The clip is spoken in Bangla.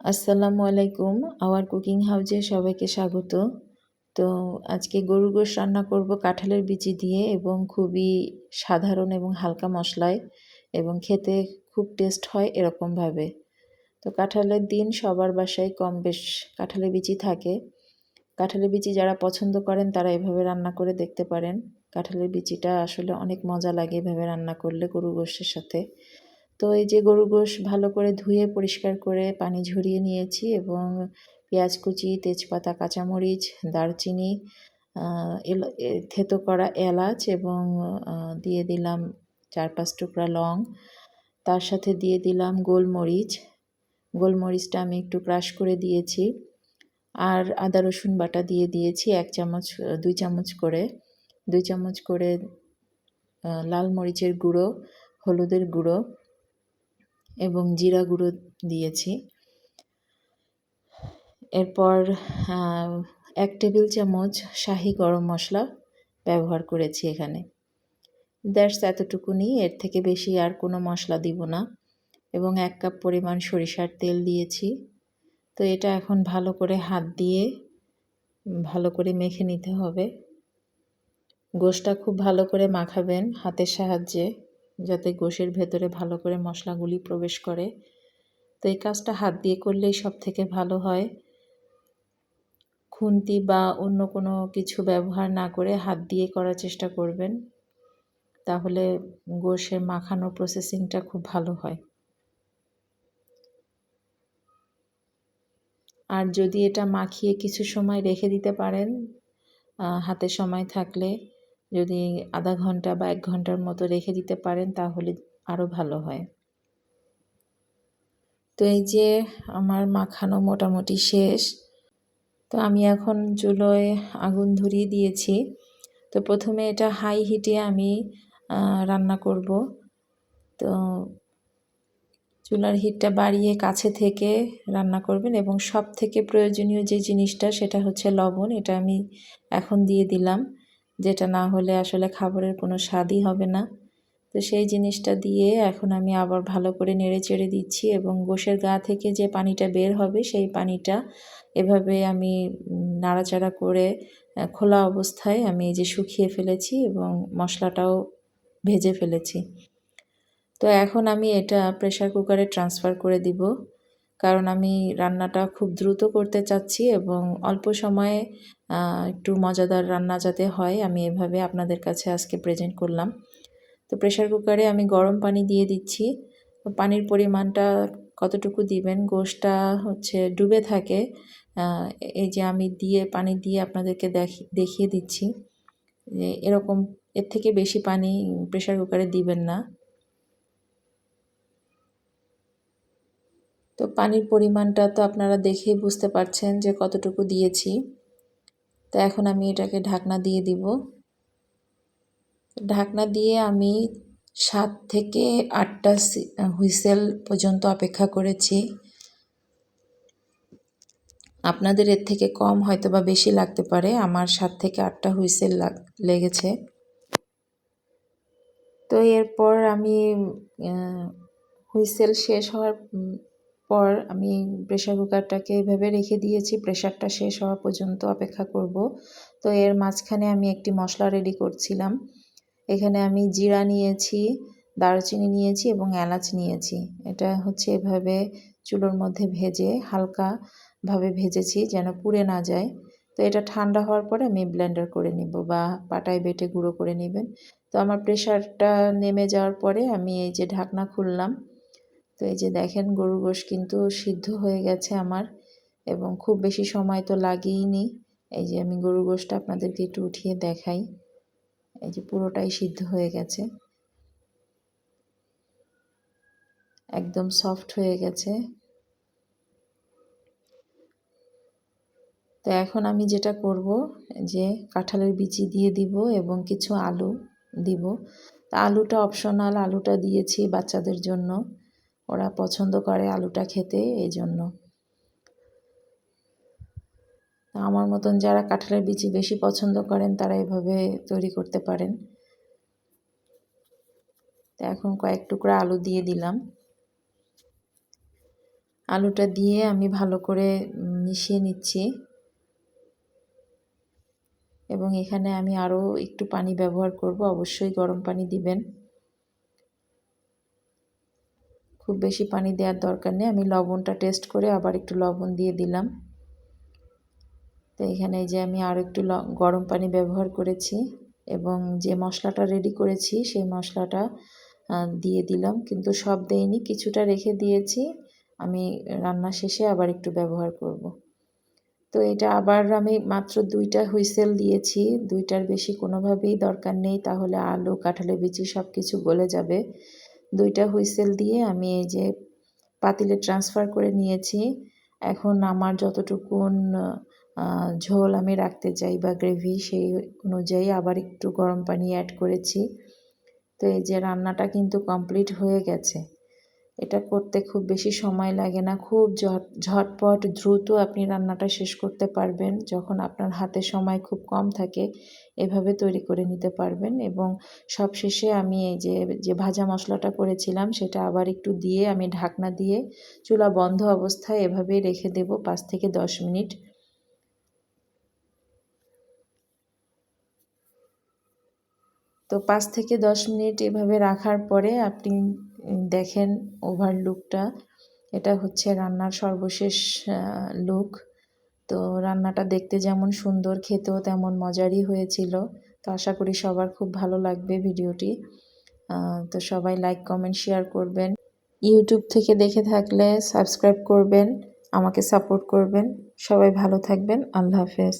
আসসালামু আলাইকুম, আওয়ার কুকিং হাউজে সবাইকে স্বাগত। তো আজকে গরু গোশ রান্না করব কাঁঠালের বিচি দিয়ে এবং খুবই সাধারণ এবং হালকা মশলায় এবং খেতে খুব টেস্ট হয় এরকমভাবে। তো কাঁঠালের দিন সবার বাসায় কম বেশ কাঁঠালের বিচি থাকে। কাঁঠালের বিচি যারা পছন্দ করেন তারা এভাবে রান্না করে দেখতে পারেন। কাঁঠালের বিচিটা আসলে অনেক মজা লাগে এভাবে রান্না করলে গরু গোশের সাথে। তো এই যে গরু গোশ ভালো করে ধুয়ে, পরিষ্কার করে পানি ঝরিয়ে নিয়েছি এবং পেঁয়াজ কুচি, তেজপাতা, কাঁচামরিচ, দারচিনি থেতো করা এলাচ এবং দিয়ে দিলাম চার পাঁচ টুকরা লং। তার সাথে দিয়ে দিলাম গোলমরিচ। গোলমরিচটা আমি একটু ক্রাশ করে দিয়েছি। আর আদা, রসুন বাটা দিয়ে দিয়েছি এক চামচ, দুই চামচ করে। দুই চামচ করে লাল মরিচের গুঁড়ো, হলুদের গুঁড়ো। এবং জিরা গুঁড়ো দিয়েছি। এরপর এক টেবিল চামচ শাহি গরম মশলা ব্যবহার করেছি এখানে। দ্যাটস এতটুকুনি। এর থেকে বেশি আর কোনো মশলা দিব না। এবং এক কাপ পরিমাণ সরিষার তেল দিয়েছি। তো এটা এখন ভালো করে হাত দিয়ে ভালো করে মেখে নিতে হবে। গোশটা খুব ভালো করে মাখাবেন হাতের সাহায্যে। যাতে গোশের ভেতরে ভালো করে মশলাগুলি প্রবেশ করে। তো এই কাজটা হাত দিয়ে করলেই সব থেকে ভালো হয়। খুন্তি বা অন্য কোনো কিছু ব্যবহার না করে হাত দিয়ে করার চেষ্টা করবেন। তাহলে গোশের মাখানো প্রসেসিংটা খুব ভালো হয়। আর যদি এটা মাখিয়ে কিছু সময় রেখে দিতে পারেন হাতে সময় থাকলে যদি আধা ঘণ্টা বা এক ঘণ্টার মতো রেখে দিতে পারেন, তাহলে আরও ভালো হয়। তো এই যে আমার মাখানো মোটামুটি শেষ। তো আমি এখন চুলোয় আগুন ধরিয়ে দিয়েছি। তো প্রথমে এটা হাই হিটে আমি রান্না করব। তো চুলার হিটটা বাড়িয়ে কাছে থেকে রান্না করবেন এবং সব থেকে প্রয়োজনীয় যে জিনিসটা, সেটা হচ্ছে লবণ। এটা আমি এখন দিয়ে দিলাম। যেটা না হলে আসলে খাবারের কোনো স্বাদই হবে না। তো সেই জিনিসটা দিয়ে এখন আমি আবার ভালো করে নেড়ে চেড়ে দিচ্ছি এবং গোশের গা থেকে যে পানিটা বের হবে সেই পানিটা এভাবে আমি নাড়াচাড়া করে খোলা অবস্থায় আমি এই যে শুকিয়ে ফেলেছি এবং মশলাটাও ভেজে ফেলেছি। তো এখন আমি এটা প্রেশার কুকারে ট্রান্সফার করে দিব। কারণ আমি রান্নাটা খুব দ্রুত করতে চাচ্ছি এবং অল্প সময়ে একটু মজাদার রান্না যাতে হয়, আমি এভাবে আপনাদের কাছে আজকে প্রেজেন্ট করলাম। তো প্রেশার কুকারে আমি গরম পানি দিয়ে দিচ্ছি। পানির পরিমাণটা কতটুকু দিবেন? গোশটা হচ্ছে ডুবে থাকে। এই যে আমি দিয়ে, পানি দিয়ে আপনাদেরকে দেখিয়ে দিচ্ছি। এরকম, এর থেকে বেশি পানি প্রেশার কুকারে দিবেন না। তো পানির পরিমাণটা তো আপনারা দেখেই বুঝতে পারছেন যে কতটুকু দিয়েছি। তো এখন আমি এটাকে ঢাকনা দিয়ে দিব। ঢাকনা দিয়ে আমি সাত থেকে আটটা হুইসেল পর্যন্ত অপেক্ষা করেছি। আপনাদের এর থেকে কম হয়তো বা বেশি লাগতে পারে, আমার সাত থেকে আটটা হুইসেল লেগেছে। তো এরপর আমি হুইসেল শেষ হওয়ার পর আমি প্রেশার কুকারটাকে এভাবে রেখে দিয়েছি। প্রেশারটা শেষ হওয়া পর্যন্ত অপেক্ষা করব। তো এর মাঝখানে আমি একটি মশলা রেডি করছিলাম। এখানে আমি জিরা নিয়েছি, দারচিনি নিয়েছি এবং এলাচ নিয়েছি। এটা হচ্ছে এভাবে চুলোর মধ্যে ভেজে হালকাভাবে ভেজেছি যেন পুড়ে না যায়। তো এটা ঠান্ডা হওয়ার পরে আমি ব্লেন্ডার করে নিব বা পাটায় বেটে গুঁড়ো করে নেবেন। তো আমার প্রেশারটা নেমে যাওয়ার পরে আমি এই যে ঢাকনা খুললাম। তো এই যে দেখেন গরু গোশ কিন্তু সিদ্ধ হয়ে গেছে আমার এবং খুব বেশি সময় তো লাগেইনি এই যে আমি গরু গোশটা আপনাদেরকে একটু উঠিয়ে দেখাই। এই যে পুরোটাই সিদ্ধ হয়ে গেছে। একদম সফট হয়ে গেছে। তো এখন আমি যেটা করব, যে কাঁঠালের বিচি দিয়ে দিব এবং কিছু আলু দিব। তা আলুটা অপশনাল আলুটা দিয়েছি বাচ্চাদের জন্য। ওরা পছন্দ করে আলুটা খেতে এই জন্য আমার মতন যারা কাঁঠালের বিচি বেশি পছন্দ করেন, তারা এভাবে তৈরি করতে পারেন। তো এখন কয়েক টুকরা আলু দিয়ে দিলাম। আলুটা দিয়ে আমি ভালো করে মিশিয়ে নিচ্ছি। এবং এখানে আমি আরও একটু পানি ব্যবহার করব। অবশ্যই গরম পানি দিবেন। খুব বেশি পানি দেওয়ার দরকার নেই। আমি লবণটা টেস্ট করে আবার একটু লবণ দিয়ে দিলাম। তো এখানে যে আমি আরও একটু গরম পানি ব্যবহার করেছি এবং যে মশলাটা রেডি করেছি সেই মশলাটা দিয়ে দিলাম। কিন্তু সব দেইনি, কিছুটা রেখে দিয়েছি। আমি রান্না শেষে আবার একটু ব্যবহার করব। তো এটা আবার আমি মাত্র দুইটা হুইসেল দিয়েছি। দুইটার বেশি কোনোভাবেই দরকার নেই। তাহলে আলু, কাঁঠালের বিচি সব কিছু গলে যাবে। দুইটা হুইসেল দিয়ে আমি এই যে পাতিলে ট্রান্সফার করে নিয়েছি। এখন আমার যতটুকুন ঝোল আমি রাখতে চাই বা গ্রেভি সেই অনুযায়ী আবার একটু গরম পানি অ্যাড করেছি। তো এই যে রান্নাটা কিন্তু কমপ্লিট হয়ে গেছে। এটা করতে খুব বেশি সময় লাগে না। খুব ঝটপট, দ্রুত আপনি রান্নাটা শেষ করতে পারবেন। যখন আপনার হাতে সময় খুব কম থাকে, এভাবে তৈরি করে নিতে পারবেন এবং সব শেষে আমি এই যে যে ভাজা মশলাটা করেছিলাম, সেটা আবার একটু দিয়ে আমি ঢাকনা দিয়ে চুলা বন্ধ অবস্থায় এভাবেই রেখে দেব পাঁচ থেকে দশ মিনিট। তো পাঁচ থেকে দশ মিনিট এভাবে রাখার পরে আপনি দেখেন ওভারলুকটা এটা হচ্ছে রান্নার সর্বশেষ লুক তো রান্নাটা দেখতে যেমন সুন্দর, খেতেও তেমন মজারই হয়েছিল। তো আশা করি সবার খুব ভালো লাগবে ভিডিওটি। তো সবাই লাইক কমেন্ট শেয়ার করবেন। ইউটিউব থেকে দেখে থাকলে সাবস্ক্রাইব করবেন, আমাকে সাপোর্ট করবেন। সবাই ভালো থাকবেন, আল্লাহ হাফেজ।